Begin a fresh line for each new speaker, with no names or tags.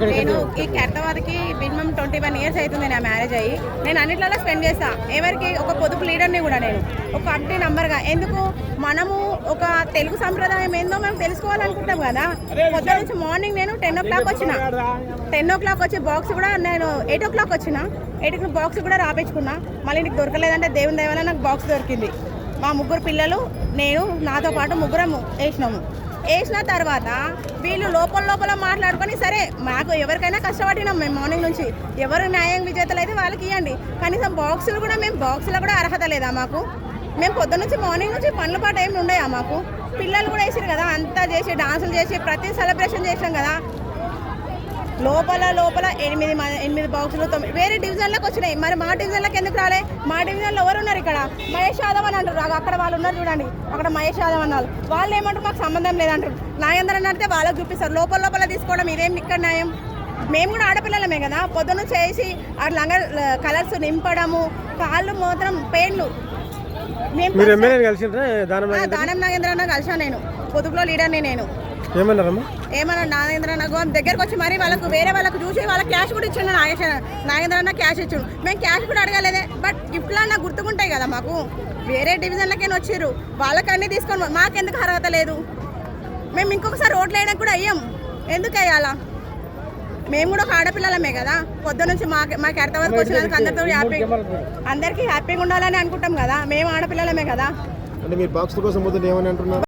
నేను ఈ కెరటవాదికి మినిమం ట్వంటీ వన్ ఇయర్స్ అవుతుంది నా మ్యారేజ్ అయ్యి. నేను అన్నిట్లలో స్పెండ్ చేస్తా. ఎవరికి? ఒక పొదుపు లీడర్ని కూడా నేను. ఒక కమిటీ నంబర్గా. ఎందుకు? మనము ఒక తెలుగు సంప్రదాయం ఏందో మేము తెలుసుకోవాలనుకుంటాం కదా. పొద్దు నుంచి మార్నింగ్ నేను టెన్ ఓ క్లాక్ వచ్చిన. టెన్ ఓ క్లాక్ వచ్చి బాక్స్ కూడా నేను ఎయిట్ ఓ క్లాక్ వచ్చిన. ఎయిట్ బాక్స్ కూడా రాపించుకున్నా. మళ్ళీ నీకు దొరకలేదంటే దేవుని దయ వల్ల నాకు బాక్స్ దొరికింది. మా ముగ్గురు పిల్లలు నేను నాతో పాటు ముగ్గురము వేసినాము. వేసిన తర్వాత వీళ్ళు లోపల లోపల మాట్లాడుకొని సరే మాకు ఎవరికైనా కష్టపడినాం మేము మార్నింగ్ నుంచి. ఎవరు న్యాయం విజేతలు అయితే వాళ్ళకి ఇవ్వండి కనీసం బాక్సులు కూడా మేము బాక్సులో కూడా అర్హత లేదా మాకు? మేము పొద్దున్న నుంచి మార్నింగ్ నుంచి పనుల పాట ఏమి ఉండయా మాకు? పిల్లలు కూడా వేసారు కదా అంతా చేసి డాన్సులు చేసి ప్రతి సెలబ్రేషన్ చేసాం కదా. లోపల లోపల ఎనిమిది ఎనిమిది బాక్సులు తొమ్మిది. వేరే డివిజన్లకు వచ్చినాయి. మరి మా డివిజన్లకు ఎందుకు రాలే? మా డివిజన్లో ఎవరు ఉన్నారు ఇక్కడ? మహేష్ యాదవ్ అని అంటారు అక్కడ వాళ్ళు ఉన్నారు చూడండి. అక్కడ మహేష్ యాదవ్ అన్న వాళ్ళు ఏమంటారు? మాకు సంబంధం లేదంటారు. నాగేంద్ర అని అంటే వాళ్ళకి చూపిస్తారు. లోపల లోపల తీసుకోవడం ఇదేం ఇక్కడ న్యాయం? మేము కూడా ఆడపిల్లలమే కదా. పొద్దున్న చేసి ఆ లంగ కలర్స్ నింపడము కాళ్ళు మాత్రం పెయిన్లు.
దానం
నాగేంద్ర అన్న కలిసాను నేను. పొదుపులో లీడర్ని నేను.
ఏమన్నారమ్మా?
ఏమన్నా నాగేంద్ర అన్న గో- దగ్గరకు వచ్చి మరి వాళ్ళకు వేరే వాళ్ళకు చూసి వాళ్ళకి క్యాష్ కూడా ఇచ్చిండు నాగేశ నాగేంద్ర అన్న క్యాష్ ఇచ్చిండు. మేము క్యాష్ కూడా అడగలేదే బట్ గిఫ్ట్లో అన్న గుర్తుకుంటాయి కదా మాకు. వేరే డివిజన్లకే వచ్చిర్రు. వాళ్ళకన్నీ తీసుకొని మాకెందుకు అర్హత లేదు? మేము ఇంకొకసారి ఓట్లు వేయడానికి కూడా అయ్యాం. ఎందుకు వేయాలా? మేము కూడా ఒక ఆడపిల్లలమే కదా. పొద్దు నుంచి మా మాకు అర్థ వరకు వచ్చినందుకు అందరితో హ్యాపీ అందరికీ హ్యాపీగా ఉండాలని అనుకుంటాం కదా. మేము ఆడపిల్లలమే కదా.
అంటే మీరు బాక్స్ కోసం పోతుంటే ఏమని అంటున్నారు?